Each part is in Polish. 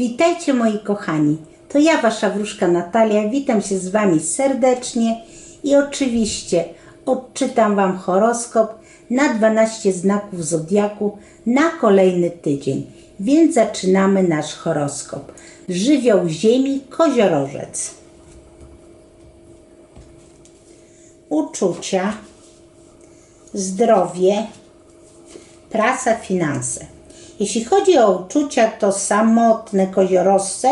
Witajcie moi kochani. To ja, wasza wróżka Natalia. Witam się z wami serdecznie i oczywiście odczytam wam horoskop na 12 znaków zodiaku na kolejny tydzień. Więc zaczynamy nasz horoskop. Żywioł Ziemi, koziorożec. Uczucia, zdrowie, praca, finanse. Jeśli chodzi o uczucia, to samotne koziorosce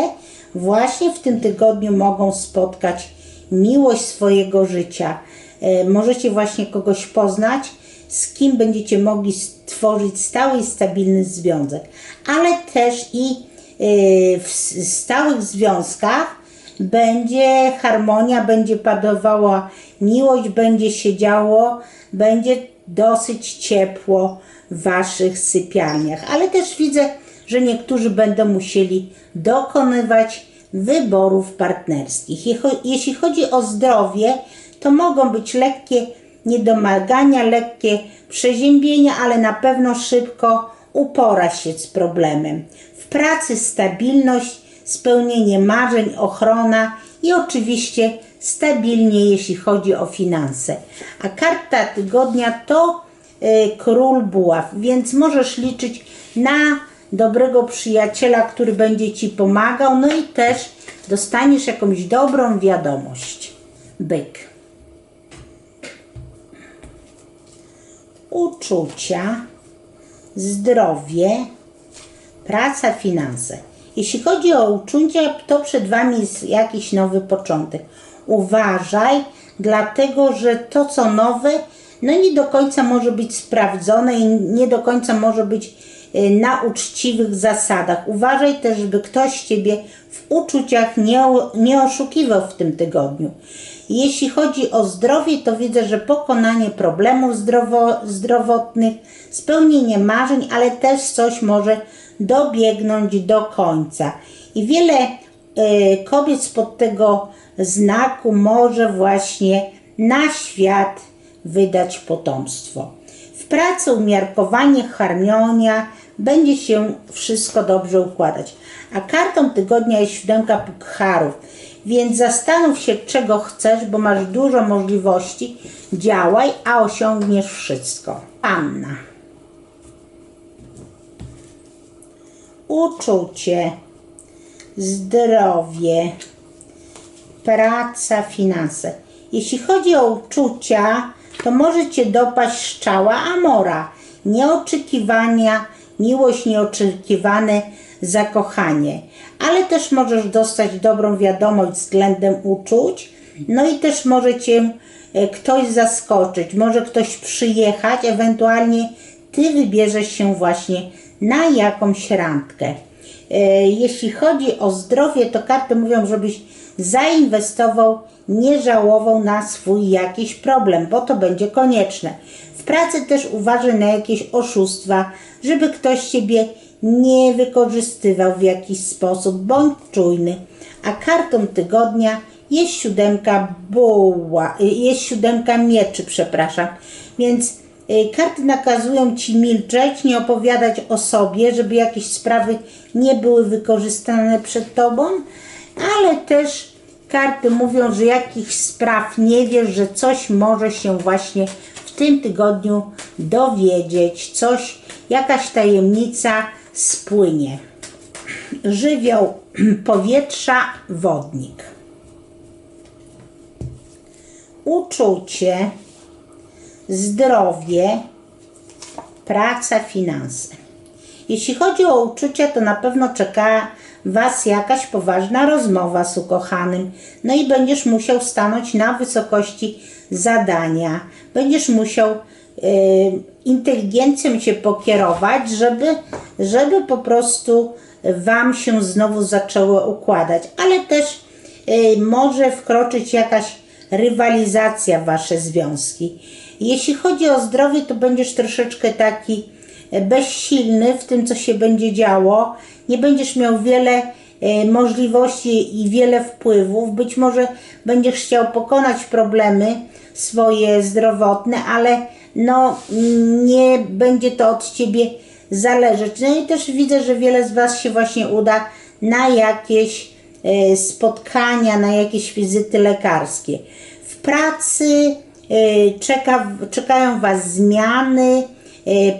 właśnie w tym tygodniu mogą spotkać miłość swojego życia. E, Możecie właśnie kogoś poznać, z kim będziecie mogli stworzyć stały i stabilny związek, ale też i e, w stałych związkach będzie harmonia, będzie padowała miłość, będzie się działo, będzie dosyć ciepło waszych sypialniach. Ale też widzę, że niektórzy będą musieli dokonywać wyborów partnerskich. Jeśli chodzi o zdrowie, to mogą być lekkie niedomagania, lekkie przeziębienia, ale na pewno szybko upora się z problemem. W pracy stabilność, spełnienie marzeń, ochrona i oczywiście stabilnie, jeśli chodzi o finanse. A karta tygodnia to król buław, więc możesz liczyć na dobrego przyjaciela, który będzie ci pomagał, no i też dostaniesz jakąś dobrą wiadomość. Byk. Uczucia, zdrowie, praca, finanse. Jeśli chodzi o uczucia, to przed Wami jest jakiś nowy początek. Uważaj, dlatego że to, co nowe, no nie do końca może być sprawdzone i nie do końca może być y, na uczciwych zasadach. Uważaj też, żeby ktoś Ciebie w uczuciach nie, nie oszukiwał w tym tygodniu. Jeśli chodzi o zdrowie, to widzę, że pokonanie problemów zdrowo, zdrowotnych, spełnienie marzeń, ale też coś może dobiegnąć do końca. I wiele e, kobiet spod tego znaku może właśnie na świat wydać potomstwo. W pracy umiarkowanie, harmonia, będzie się wszystko dobrze układać. A kartą tygodnia jest siódemka pukharów, więc zastanów się, czego chcesz, bo masz dużo możliwości. Działaj, a osiągniesz wszystko. Anna. Uczucie, zdrowie, praca, finanse. Jeśli chodzi o uczucia, to może Cię dopaść szczała Amora. Nieoczekiwania, miłość nieoczekiwane, zakochanie. Ale też możesz dostać dobrą wiadomość względem uczuć. No i też może Cię e, ktoś zaskoczyć, może ktoś przyjechać, ewentualnie Ty wybierzesz się właśnie na jakąś randkę. E, Jeśli chodzi o zdrowie, to karty mówią, żebyś zainwestował, nie żałował na swój jakiś problem, bo to będzie konieczne. W pracy też uważaj na jakieś oszustwa, żeby ktoś ciebie nie wykorzystywał w jakiś sposób, bądź czujny. A kartą tygodnia jest siódemka buła, jest siódemka mieczy, przepraszam. Więc y, karty nakazują ci milczeć, nie opowiadać o sobie, żeby jakieś sprawy nie były wykorzystane przed tobą, ale też karty mówią, że jakichś spraw nie wiesz, że coś może się właśnie w tym tygodniu dowiedzieć, coś, jakaś tajemnica spłynie. Żywioł powietrza, wodnik. Uczucie, zdrowie, praca, finanse. Jeśli chodzi o uczucia, to na pewno czeka Was jakaś poważna rozmowa z ukochanym. No i będziesz musiał stanąć na wysokości zadania. Będziesz musiał y, inteligencją się pokierować, żeby, żeby po prostu Wam się znowu zaczęło układać. Ale też y, może wkroczyć jakaś rywalizacja w Wasze związki. Jeśli chodzi o zdrowie, to będziesz troszeczkę taki bezsilny w tym, co się będzie działo. Nie będziesz miał wiele e, możliwości i wiele wpływów. Być może będziesz chciał pokonać problemy swoje zdrowotne, ale no nie będzie to od ciebie zależeć. No i też widzę, że wiele z Was się właśnie uda na jakieś e, spotkania, na jakieś wizyty lekarskie. W pracy e, czeka, czekają Was zmiany,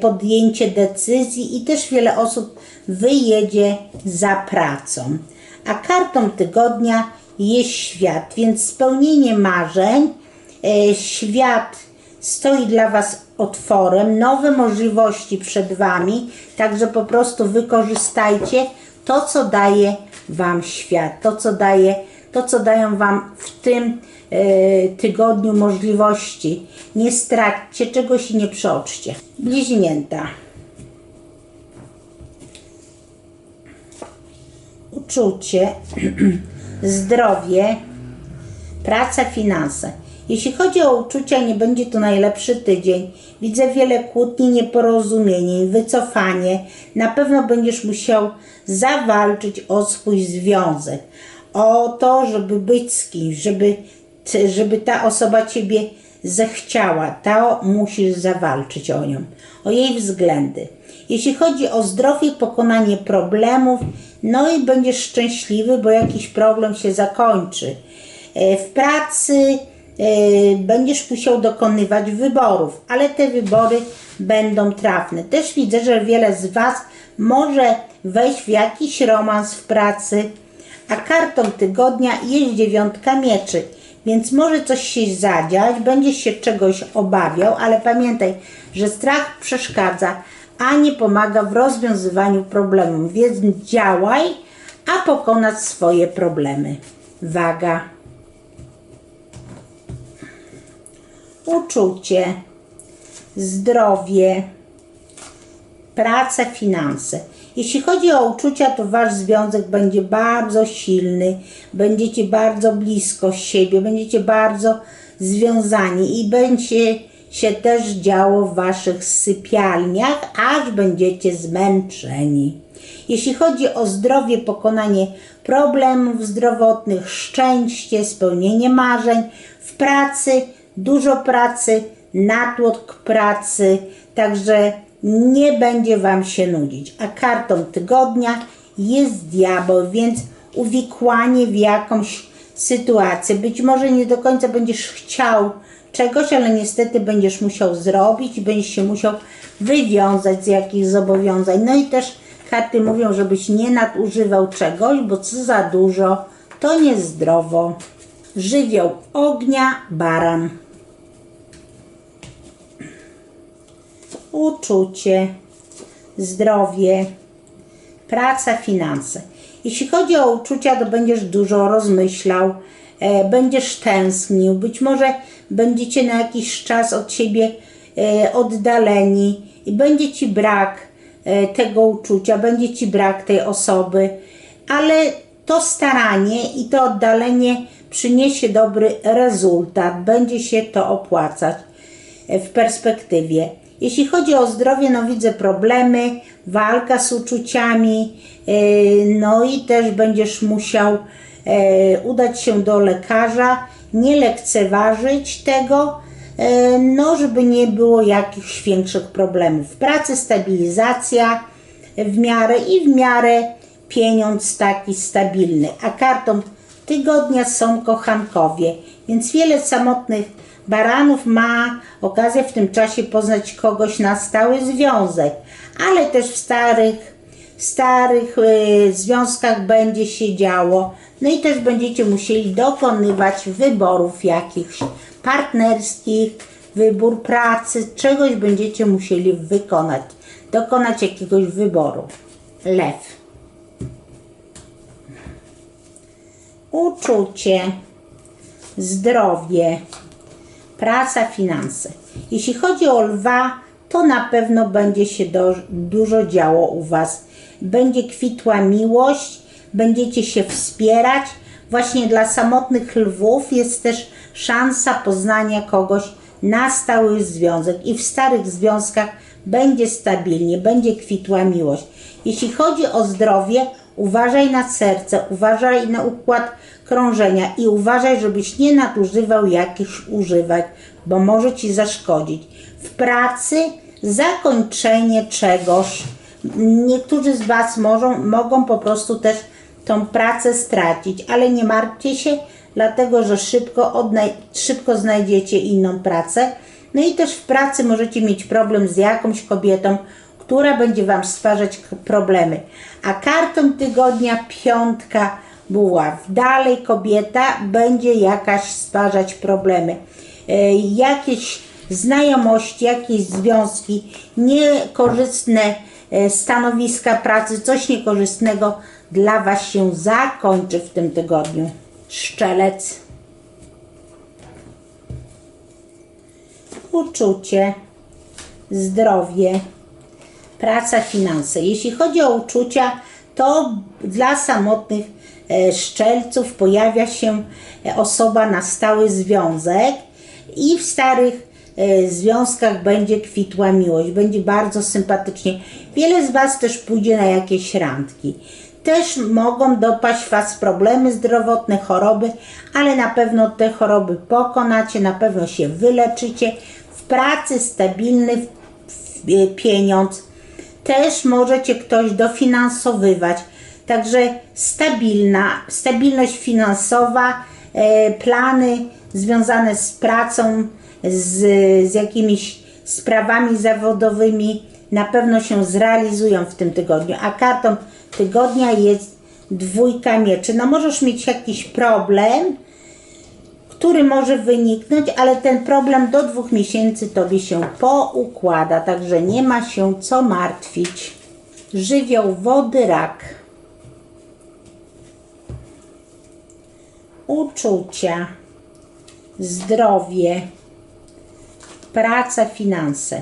podjęcie decyzji i też wiele osób wyjedzie za pracą. A kartą tygodnia jest świat, więc spełnienie marzeń, e, świat stoi dla Was otworem, nowe możliwości przed Wami, także po prostu wykorzystajcie to, co daje Wam świat, to, co daje, to, co dają Wam w tym e, tygodniu możliwości. Nie straćcie czegoś i nie przeoczcie. Bliźnięta. Uczucie, zdrowie, praca, finanse. Jeśli chodzi o uczucia, nie będzie to najlepszy tydzień. Widzę wiele kłótni, nieporozumień, wycofanie. Na pewno będziesz musiał zawalczyć o swój związek, o to, żeby być z kimś, żeby, żeby ta osoba ciebie zechciała. To musisz zawalczyć o nią, o jej względy. Jeśli chodzi o zdrowie, pokonanie problemów, no i będziesz szczęśliwy, bo jakiś problem się zakończy. E, W pracy e, będziesz musiał dokonywać wyborów, ale te wybory będą trafne. Też widzę, że wiele z Was może wejść w jakiś romans w pracy, a kartą tygodnia jest dziewiątka mieczy. Więc może coś się zadziać, będziesz się czegoś obawiał, ale pamiętaj, że strach przeszkadza, a nie pomaga w rozwiązywaniu problemów. Więc działaj, a pokonać swoje problemy. Waga. Uczucie, zdrowie, praca, finanse. Jeśli chodzi o uczucia, to wasz związek będzie bardzo silny, będziecie bardzo blisko siebie, będziecie bardzo związani i będzie się też działo w waszych sypialniach, aż będziecie zmęczeni. Jeśli chodzi o zdrowie, pokonanie problemów zdrowotnych, szczęście, spełnienie marzeń, w pracy dużo pracy, natłok pracy, także nie będzie Wam się nudzić. A kartą tygodnia jest diabeł, więc uwikłanie w jakąś sytuację. Być może nie do końca będziesz chciał czegoś, ale niestety będziesz musiał zrobić i będziesz się musiał wywiązać z jakichś zobowiązań. No i też karty mówią, żebyś nie nadużywał czegoś, bo co za dużo, to niezdrowo. Żywioł ognia, baran. Uczucie, zdrowie, praca, finanse. Jeśli chodzi o uczucia, to będziesz dużo rozmyślał, e, będziesz tęsknił, być może będziecie na jakiś czas od siebie e, oddaleni i będzie ci brak e, tego uczucia, będzie ci brak tej osoby, ale to staranie i to oddalenie przyniesie dobry rezultat, będzie się to opłacać e, w perspektywie. Jeśli chodzi o zdrowie, no widzę problemy, walka z uczuciami, e, no i też będziesz musiał e, udać się do lekarza, nie lekceważyć tego, e, no żeby nie było jakichś większych problemów. W pracy stabilizacja w miarę i w miarę pieniądz taki stabilny, a kartą tygodnia są kochankowie, więc wiele samotnych baranów ma okazję w tym czasie poznać kogoś na stały związek, ale też w starych, starych y, związkach będzie się działo. No i też będziecie musieli dokonywać wyborów jakichś partnerskich, wybór pracy, czegoś będziecie musieli wykonać, dokonać jakiegoś wyboru. Lew. Uczucie, zdrowie, praca, finanse. Jeśli chodzi o lwa, to na pewno będzie się do, dużo działo u Was. Będzie kwitła miłość, będziecie się wspierać. Właśnie dla samotnych lwów jest też szansa poznania kogoś na stały związek i w starych związkach będzie stabilnie, będzie kwitła miłość. Jeśli chodzi o zdrowie, uważaj na serce, uważaj na układ krążenia i uważaj, żebyś nie nadużywał jakichś używek, bo może ci zaszkodzić. W pracy zakończenie czegoś. Niektórzy z Was mogą, mogą po prostu też tą pracę stracić, ale nie martwcie się, dlatego że szybko, odnaj- szybko znajdziecie inną pracę. No i też w pracy możecie mieć problem z jakąś kobietą, która będzie Wam stwarzać problemy. A kartą tygodnia piątka buław. Dalej kobieta będzie jakaś stwarzać problemy. E, jakieś znajomości, jakieś związki, niekorzystne e, stanowiska pracy, coś niekorzystnego dla Was się zakończy w tym tygodniu. Szczelec. Uczucie, zdrowie, praca, finanse. Jeśli chodzi o uczucia, to dla samotnych e, szczelców pojawia się e, osoba na stały związek i w starych e, związkach będzie kwitła miłość, będzie bardzo sympatycznie. Wiele z Was też pójdzie na jakieś randki. Też mogą dopaść Was problemy zdrowotne, choroby, ale na pewno te choroby pokonacie, na pewno się wyleczycie. W pracy stabilny pieniądz, też możecie ktoś dofinansowywać. Także stabilna, stabilność finansowa, e, plany związane z pracą, z, z jakimiś sprawami zawodowymi na pewno się zrealizują w tym tygodniu. A kartą tygodnia jest dwójka mieczy. No możesz mieć jakiś problem, który może wyniknąć, ale ten problem do dwóch miesięcy tobie się poukłada, także nie ma się co martwić. Żywioł wody rak. Uczucia, zdrowie, praca, finanse.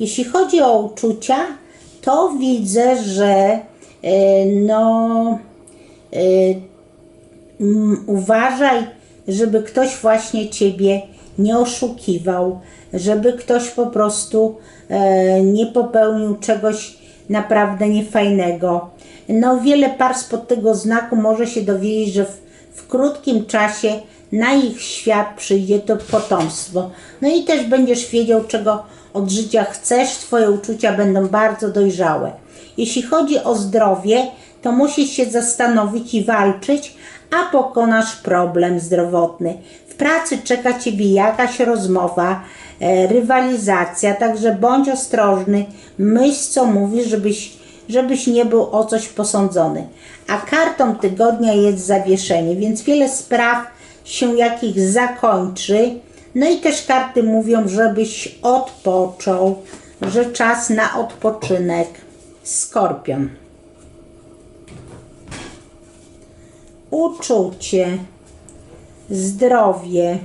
Jeśli chodzi o uczucia, to widzę, że e, no e, uważaj, żeby ktoś właśnie ciebie nie oszukiwał, żeby ktoś po prostu e, nie popełnił czegoś naprawdę niefajnego. No, wiele par spod tego znaku może się dowiedzieć, że w, w krótkim czasie na ich świat przyjdzie to potomstwo. No i też będziesz wiedział, czego od życia chcesz, Twoje uczucia będą bardzo dojrzałe. Jeśli chodzi o zdrowie, to musisz się zastanowić i walczyć, a pokonasz problem zdrowotny. W pracy czeka Ciebie jakaś rozmowa, e, rywalizacja, także bądź ostrożny, myśl co mówisz, żebyś, żebyś nie był o coś posądzony. A kartą tygodnia jest zawieszenie, więc wiele spraw się jakich zakończy. No i też karty mówią, żebyś odpoczął, że czas na odpoczynek. Skorpion. Uczucie, zdrowie,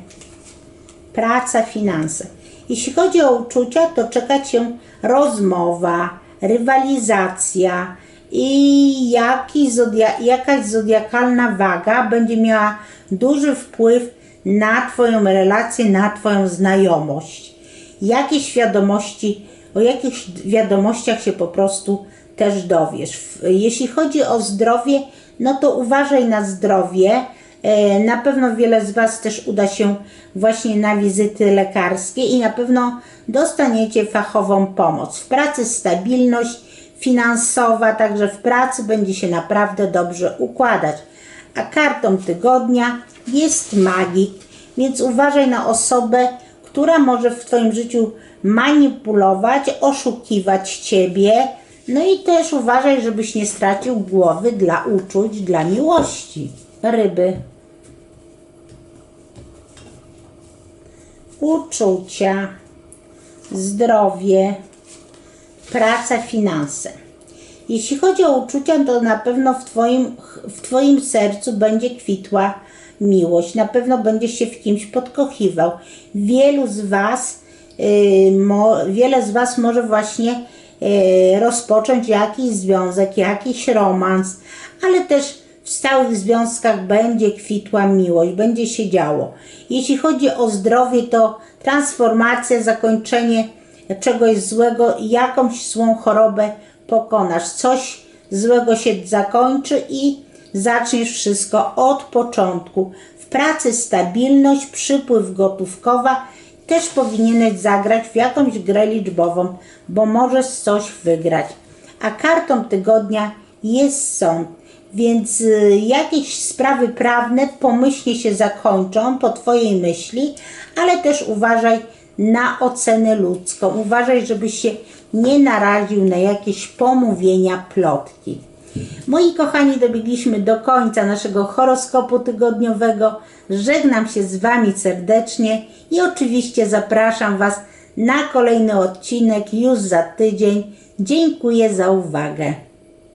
praca, finanse. Jeśli chodzi o uczucia, to czeka Cię rozmowa, rywalizacja i jaki zodia- jakaś zodiakalna waga będzie miała duży wpływ na Twoją relację, na Twoją znajomość. Jakieś wiadomości, o jakichś wiadomościach się po prostu też dowiesz. Jeśli chodzi o zdrowie, no to uważaj na zdrowie. E, Na pewno wiele z Was też uda się właśnie na wizyty lekarskie i na pewno dostaniecie fachową pomoc. W pracy stabilność finansowa, także w pracy będzie się naprawdę dobrze układać. A kartą tygodnia jest magik, więc uważaj na osobę, która może w Twoim życiu manipulować, oszukiwać Ciebie. No i też uważaj, żebyś nie stracił głowy dla uczuć, dla miłości. Ryby. Uczucia, zdrowie, praca, finanse. Jeśli chodzi o uczucia, to na pewno w Twoim, w twoim sercu będzie kwitła miłość. Na pewno będziesz się w kimś podkochiwał. Wielu z Was, yy, mo, wiele z Was może właśnie rozpocząć jakiś związek, jakiś romans, ale też w stałych związkach będzie kwitła miłość, będzie się działo. Jeśli chodzi o zdrowie, to transformacja, zakończenie czegoś złego, jakąś złą chorobę pokonasz. Coś złego się zakończy i zaczniesz wszystko od początku. W pracy stabilność, przypływ gotówkowa. Też powinieneś zagrać w jakąś grę liczbową, bo możesz coś wygrać. A kartą tygodnia jest sąd. Więc y, jakieś sprawy prawne pomyślnie się zakończą po Twojej myśli, ale też uważaj na ocenę ludzką. Uważaj, żebyś się nie naraził na jakieś pomówienia, plotki. Moi kochani, dobiegliśmy do końca naszego horoskopu tygodniowego. Żegnam się z Wami serdecznie i oczywiście zapraszam Was na kolejny odcinek już za tydzień. Dziękuję za uwagę.